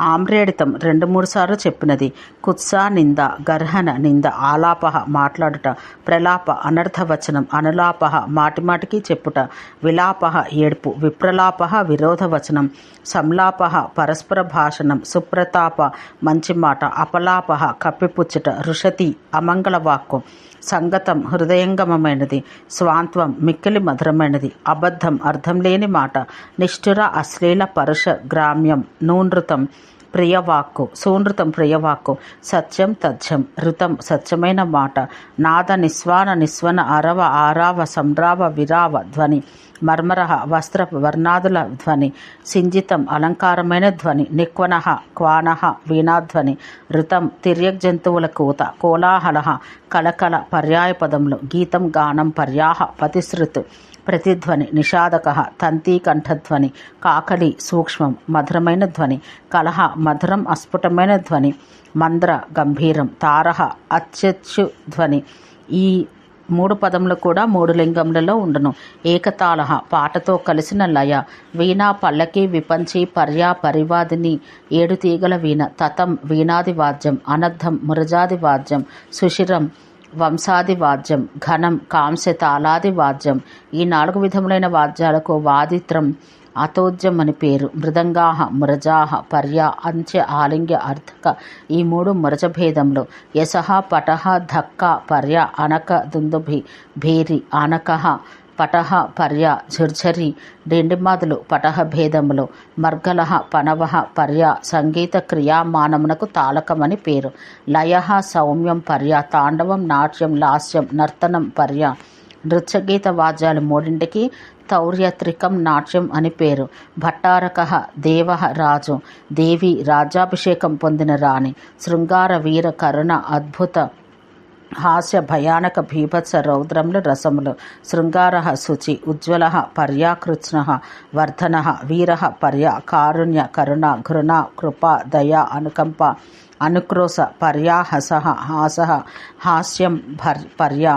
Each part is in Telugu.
ఆమ్రేడితం రెండు మూడు సార్లు చెప్పినది. కుత్సా నింద గర్హన నింద ఆలాపహ మాట్లాడుట ప్రలాప అనర్థవచనం అనులాపహ మాటిమాటికి చెప్పుట విలాపహ ఏడుపు విప్రలాపహ విరోధవచనం సంలాపహ పరస్పర భాషణం సుప్రతాప మంచి మాట అపలాపహ కప్పిపుచ్చుట ఋషతి అమంగళవాక్కు సంగతం హృదయంగమమైనది స్వాంత్వం మిక్కిలి మధురమైనది అబద్ధం అర్థం లేని మాట నిష్ఠుర అశ్లీల పరుష గ్రామ్యం నూనృతం ప్రియవాక్కు సూనృతం ప్రియవాక్కు సత్యం తథ్యం ఋతం సత్యమైన మాట నాద నిస్వాన నిస్వన అరవ ఆరావ సంరావ విరావ ధ్వని మర్మర వస్త్ర వర్ణాదుల ధ్వని సింజితం అలంకారమైన ధ్వని నిక్వన క్వాన వీణాధ్వని ఋతం తిర్యక్ జంతువుల కూత కోలాహల కలకల పర్యాయ పదములు గీతం గానం పర్యాహ పతిశృత్ ప్రతిధ్వని నిషాదక తంతీ కంఠధ్వని కాకలి సూక్ష్మం మధురమైన ధ్వని కలహ మధురం అస్ఫుటమైన ధ్వని మంద్ర గంభీరం తారహ అత్యచ్చు ధ్వని ఈ మూడు పదములు కూడా మూడు లింగములలో ఉండును. ఏకతాళ పాటతో కలిసిన లయ వీణా పల్లకి విపంచి పర్యా పరివాదిని ఏడు తీగల వీణ తతం వీణాది వాద్యం అనర్థం మురజాది వాద్యం సుశిరం వంశాది వాద్యం ఘనం కాంస్య తాళాది వాద్యం. ఈ నాలుగు విధములైన వాద్యాలకు వాదిత్రం అతోద్యం అని పేరు. మృదంగాహ మురజాహ పర్య అంత్య ఆలింగ్య అర్థక ఈ మూడు మురజ భేదంలో యశహ పటహ ధక్క పర్య అనక దుందుభి భేరి ఆనకహ పటహ పర్య ఝుర్ఝరి డెండిమాదులు పటహ భేదములు మర్గలహ పనవహ పర్య సంగీత క్రియామానమునకు తాళకమని పేరు. లయ సౌమ్యం పర్య తాండవం నాట్యం లాస్యం నర్తనం పర్య నృత్యగీత వాద్యాలు మూడింటికి తౌర్యత్రికం నాట్యం అని పేరు. భట్టారక దేవ రాజు దేవి రాజ్యాభిషేకం పొందిన రాణి. శృంగార వీర కరుణ అద్భుత హాస్య భయానక భీభత్స రౌద్రములు రసములు శృంగార శుచి ఉజ్వల పర్యాకృత్న వర్ధన వీర పర్య కారుణ్య కరుణ ఘృణ కృప దయా అనుకంప అనుక్రోశ పర్యాహస హాస హాస్యం భర్ పర్య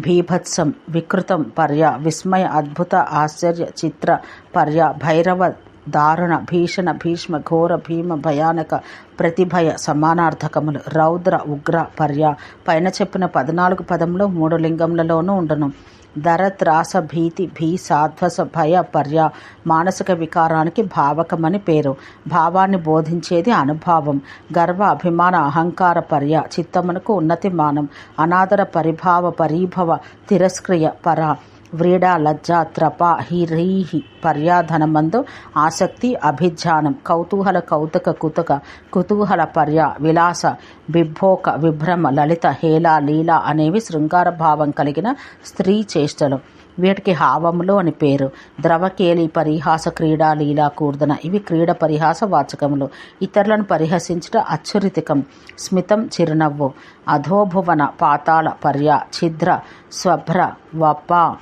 భీభత్సం వికృతం పర్య విస్మయ అద్భుత ఆశ్చర్య చిత్ర పర్య భైరవ దారుణ భీషణ భీష్మ ఘోర భీమ భయానక ప్రతిభయ సమానార్థకములు. రౌద్ర ఉగ్ర పర్య. పైన చెప్పిన పద్నాలుగు పదంలో మూడు లింగములలోనూ ఉండను. ధర త్రాస భీతి భీ సాధ్వస భయ పర్య. మానసిక వికారానికి భావకమని పేరు. భావాన్ని బోధించేది అనుభావం. గర్వ అభిమాన అహంకార పర్య. చిత్తమునకు ఉన్నతి మానం అనాదర పరిభావ పరీభవ తిరస్క్రియ పర. వ్రీడ లజ్జ త్రప హిరీహి పర్యాధనమందు ఆసక్తి అభిజ్ఞానం కౌతూహల కౌతుక కుతుక కుతూహల పర్య విలాస బిభోక విభ్రమ లలిత హేళ లీల అనేవి శృంగార భావం కలిగిన స్త్రీ చేష్టలు. వీటికి హావములు అని పేరు. ద్రవకేలి పరిహాస క్రీడా లీలా కూర్దన ఇవి క్రీడ పరిహాస వాచకములు. ఇతరులను పరిహసించుట అచ్చురితికం. స్మితం చిరునవ్వు. అధోభువన పాతాళ పర్య ఛిద్ర స్వభ్ర వప్ప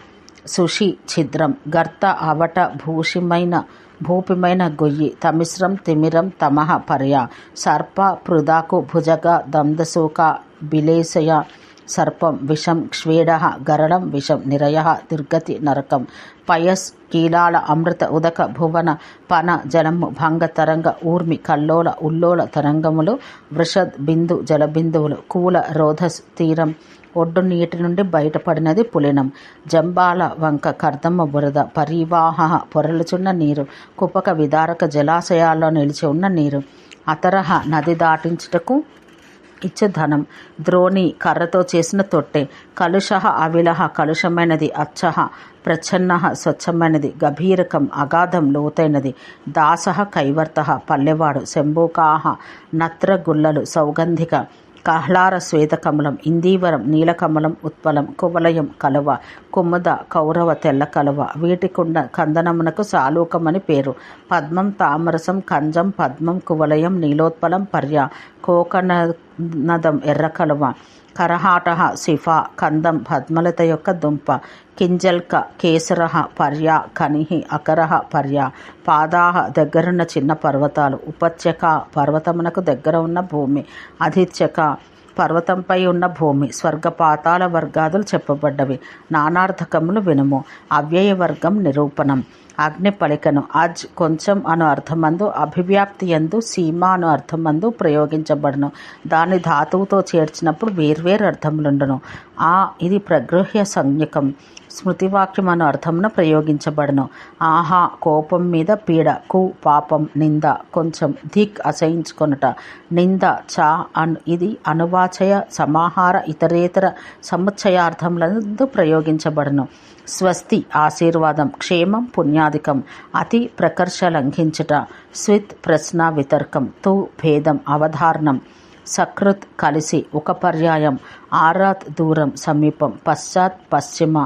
సుషి ఛిద్రం గర్త అవట భూషిమైన భూపిమైన గొయ్యి తమిశ్రం తిమిరం తమహ పర్య సర్ప పృదాకు భుజగ దందసూక బిలేశయ సర్పం విషం క్ష్వేడ గరణం విషం నిరయ దుర్గతి నరకం పయస్ కీలాల అమృత ఉదక భువన పన జలము భంగ తరంగ ఊర్మి కల్లోల ఉల్లోల తరంగములు వృషద్ బిందు జలబిందువులు కూల రోధస్ తీరం ఒడ్డు నీటి నుండి బయటపడినది పులినం. జంబాల వంక కర్దమ్మ బురద పరివాహ పొరలుచున్న నీరు కుపక విదారక జలాశయాల్లో నిలిచి ఉన్న నీరు. అతరహ నది దాటించుటకు ఇచ్చే ధనం. ద్రోణి కర్రతో చేసిన తొట్టె. కలుష అవిలహ కలుషమైనది అచ్చహ. ప్రచ్ఛన్న స్వచ్ఛమైనది గభీరకం అగాధం లోతైనది. దాస కైవర్త పల్లెవాడు శంభూకాహ నత్రగుల్లలు సౌగంధిక. కహ్లార శ్వేతకమలం ఇందీవరం నీలకమలం ఉత్పలం కువలయం కలువ కుముద కౌరవ తెల్ల కలువ. వీటికుండ కందనమునకు సాలూకమని పేరు. పద్మం తామరసం కంజం పద్మం కువలయం నీలోత్పలం పర్య కోకనదం ఎర్ర కలువ. కరహాటః సిఫా కందం పద్మలత యొక్క దుంప కింజల్క కేసరహ పర్య కనిహి అకరహ పర్య పాదాహ దగ్గరున్న చిన్న పర్వతాలు ఉపత్యక పర్వతమునకు దగ్గర ఉన్న భూమి అధిత్యక పర్వతంపై ఉన్న భూమి స్వర్గపాతాల వర్గాదులు చెప్పబడ్డవి నానార్థకములు వినుము అవ్యయ వర్గం నిరూపణం. అగ్ని పలికను అజ్ కొంచెం అను అర్థమందు అభివ్యాప్తి ఎందు సీమ అను అర్థమందు ప్రయోగించబడును. దాని ధాతువుతో చేర్చినప్పుడు వేర్వేరు అర్థములుండును. ఆ ఇది ప్రగృహ్య సంజ్ఞకం. స్మృతివాక్యం అను అర్థమున ప్రయోగించబడును. ఆహా కోపం మీద పీడ కు పాపం నింద కొంచెం ధిక్ అసహించుకొనుట. నింద చా అన్ ఇది అనువాచయ సమాహార ఇతరేతర సముచ్చయార్థములందు ప్రయోగించబడును. స్వస్తి ఆశీర్వాదం క్షేమం పుణ్యాధికం అతి ప్రకర్ష లంఘించుట స్విత్ ప్రశ్న వితర్కం తు భేదం అవధారణం సకృత్ కలిసి ఒక పర్యాయం ఆరాత్ దూరం సమీపం పశ్చాత్ పశ్చిమ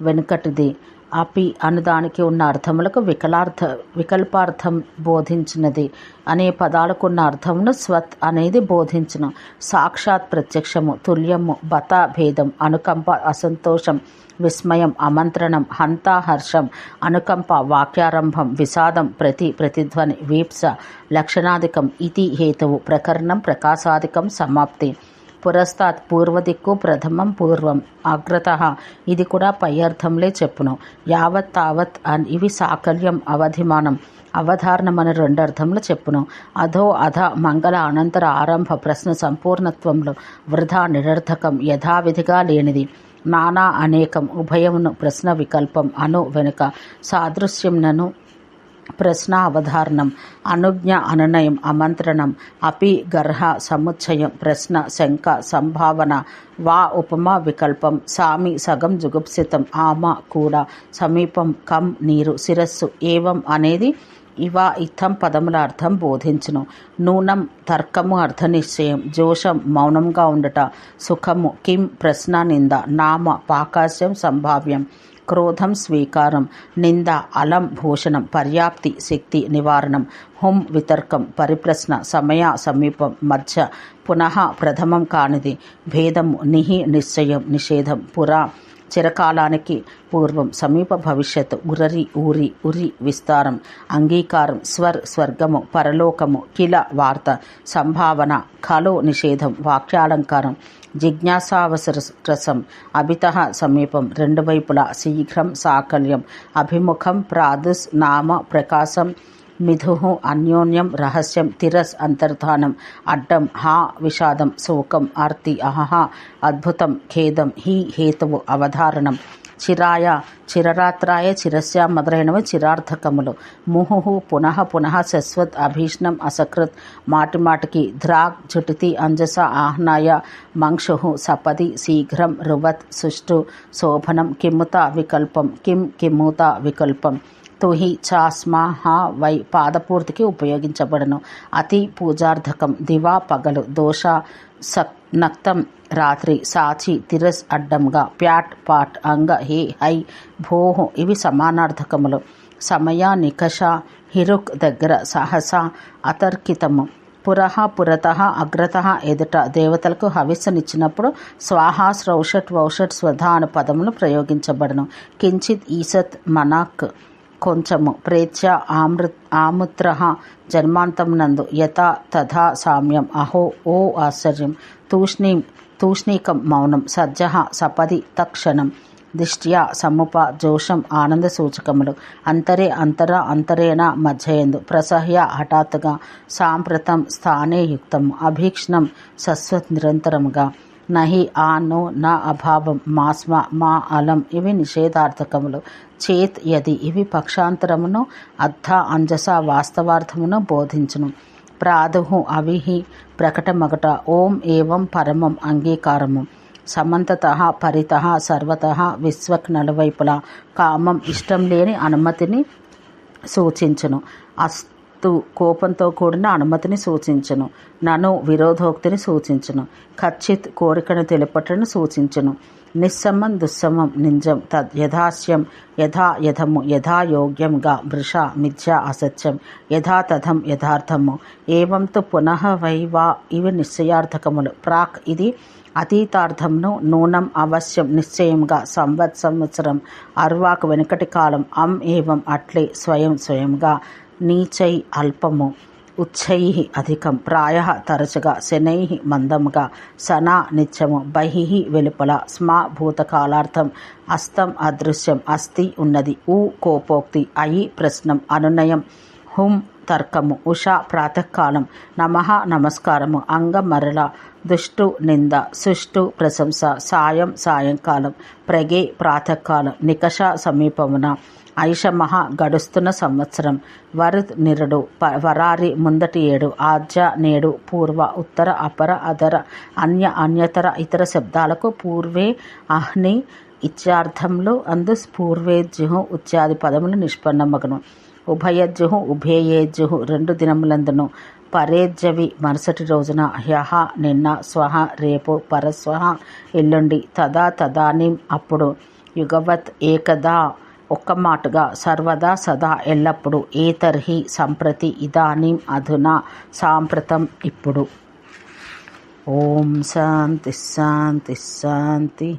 వెనుకటిది అపి అనుదానికి ఉన్న అర్థములకు వికలార్థ వికల్పార్థం బోధించినది. అనే పదాలకు ఉన్న అర్థమును స్వత్ అనేది బోధించిన. సాక్షాత్ ప్రత్యక్షము తుల్యము బత భేదం అనుకంప అసంతోషం విస్మయం అమంత్రణం హంతాహర్షం అనుకంప వాక్యారంభం విషాదం ప్రతి ప్రతిధ్వని వీప్స లక్షణాధికం ఇతి హేతువు ప్రకరణం ప్రకాశాధికం సమాప్తి. పురస్తాత్ పూర్వదిక్కు ప్రథమం పూర్వం. అగ్రత. ఇది కూడా పై అర్థంలే చెప్పును. యావత్ తావత్ అన్ ఇవి సాకల్యం అవధిమానం. అవధారణం అని రెండు అర్థంలో చెప్పును. అధో అధ మంగళ అనంతర ఆరంభ ప్రశ్న సంపూర్ణత్వంలో వృధా నిరర్థకం యథావిధిగా లేనిది. నానా అనేకం ఉభయమును ప్రశ్న వికల్పం అను వెనుక సాదృశ్యంనను ప్రశ్న అవధారణం అనుజ్ఞ అనునయం అమంత్రణం అపి గర్హ సముచ్చయం ప్రశ్న శంక సంభావన వా ఉపమా వికల్పం సామి సగం జుగుప్సితం ఆమ కూడా సమీపం కం నీరు శిరస్సు ఏవం అనేది ఇవా ఇత్తం పదముల అర్థం బోధించును. నూనం తర్కము అర్థ నిశ్చయం జోషం మౌనంగా ఉండట సుఖము కిం ప్రశ్న నింద నామ పాకాశ్యం సంభావ్యం. క్రోధం స్వీకారం నింద అలం భూషణం పర్యాప్తి శక్తి నివారణం హుం వితర్కం పరిప్రశ్న సమయ సమీపం మధ్య పునః ప్రథమం కానిది భేదము నిహి నిశ్చయం నిషేధం పురా చిరకాలానికి పూర్వం సమీప భవిష్యత్తు ఉరరి ఊరి ఉరి విస్తారం అంగీకారం స్వర్ స్వర్గము పరలోకము కిల వార్త సంభావన కలో నిషేధం వాక్యాలంకారం జిజ్ఞాసావసర రసం అభిత సమీపం రెండు వైపులా శీఘ్రం సాకల్యం అభిముఖం ప్రాదుస్ నామ ప్రకాశం మిథు అన్యోన్యం రహస్యం తిరస్ అంతర్ధానం అడ్డం హా విషాదం శోకం ఆర్తి అహహ అద్భుతం ఖేదం హీ హేతువు అవధారణం. చిరాయ చిరరాత్రాయ చిరస్య మొదలైనవి చిరార్థకములు. ముహు పునః పునః శశ్వత్ అభీష్ణం అసకృత్ మాటిమాటికి ధ్రాగ్ జుటితి అంజస ఆహ్నాయ మంక్షు సపది శీఘ్రం రువత్ సుష్టు శోభనం కిముత వికల్పం కిం కిముత వికల్పం. తుహి చాస్మా హా వై పాదపూర్తికి ఉపయోగించబడను. అతి పూజార్థకం దివా పగలు దోష సక్ నక్తం రాత్రి సాచి తిరస్ అడ్డంగా ప్యాట్ పాట్ అంగ హే హై భోహు ఇవి సమానార్థకములు సమయ నికష హిరుక్ దగ్గర సహస అతర్కితము. పురః పురత అగ్రత ఎదుట దేవతలకు హవిస్సునిచ్చినప్పుడు స్వాహా శ్రౌషట్ వౌషట్ స్వధ అను పదములు ప్రయోగించబడను. కించిత్ ఈసత్ మనాక్. కొంచెము ప్రేత్య ఆమృత్ ఆముత్ర జన్మాంతం నందు యథా తథా సామ్యం అహో ఓ ఆశ్చర్యం. తూష్ణీం తూష్ణీకం మౌనం సజ్జ సపది తక్షణం. దిష్ట్యా సముప జోషం ఆనంద సూచకములు. అంతరే అంతర అంతరేణ మధ్యయందు ప్రసహ్య హఠాత్తుగా సాంప్రతం స్థానే యుక్తం అభీక్ష్ణం సస్వత్ నిరంతరముగా. నహి ఆ నో నా అభావం మాస్మ మా అలం ఇవి నిషేధార్థకములు. చేత్ యది ఇవి పక్షాంతరమును అర్థ అంజస వాస్తవార్థమును బోధించును. ప్రాదుహు అవిహి ప్రకటమగట ఓం ఏవం పరమం అంగీకారము. సమంతత పరిత సర్వత విశ్వక్ నలువైపులా కామం ఇష్టం లేని అనుమతిని సూచించును. అస్ అస్తు కోపంతో కూడిన అనుమతిని సూచించును. నను విరోధోక్తిని సూచించును. ఖచ్చిత్ కోరికను తెలుపటను సూచించును. నిస్సమం దుస్సమం నింజం తద్ యథాస్యం యథా యథము యథా యోగ్యంగా మిథ్య అసత్యం యథాతథం యథార్థము. ఏవంతు పునః వైవా ఇవి నిశ్చయార్థకములు. ప్రాక్ ఇది అతీతార్థంను నూనం అవశ్యం నిశ్చయంగా సంవత్ సంవత్సరం అర్వాకు వెనుకటి కాలం అం ఏవం అట్లే స్వయం స్వయంగా. నీచై అల్పము ఉచ్చై అధికం. ప్రాయ తరచుగా శనై మందముగా సనా నిత్యము బహి వెలుపల స్మ భూతకాలార్థం అస్తం అదృశ్యం అస్థి ఉన్నది ఊ కోపోక్తి అయి ప్రశ్నం అనునయం హుం తర్కము ఉషా ప్రాతకాలం నమ నమస్కారము అంగ మరల దుష్టు నింద సుష్టు ప్రశంస సాయం సాయంకాలం ప్రగే ప్రాతకాలం నికష సమీపమున ఐషమహ గడుస్తున్న సంవత్సరం. వరుద్ నిరుడు. ప- వరారి ముందటి ఏడు. ఆద్య నేడు. పూర్వ ఉత్తర అపర అధర అన్య అన్యతర ఇతర శబ్దాలకు పూర్వే అహ్ని ఇత్యార్థంలో అందు పూర్వేజ్యుహు ఉత్యాది పదములు నిష్పన్నమగును. ఉభయజ్యుహు ఉభయేజ్జుహు రెండు దినములందును. పరేజ్జవి మరుసటి రోజున హ్యహ నిన్న స్వహ రేపు పరస్వహ ఎల్లుండి తదా తదానిం అప్పుడు. యుగవత్ ఏకదా ఒక్క మాటగా సర్వదా సదా ఎల్లప్పుడు ఏతర్హి సంప్రతి ఇదానీం అధునా సాంప్రతం ఇప్పుడు. ఓం శాంతి శాంతి శాంతి.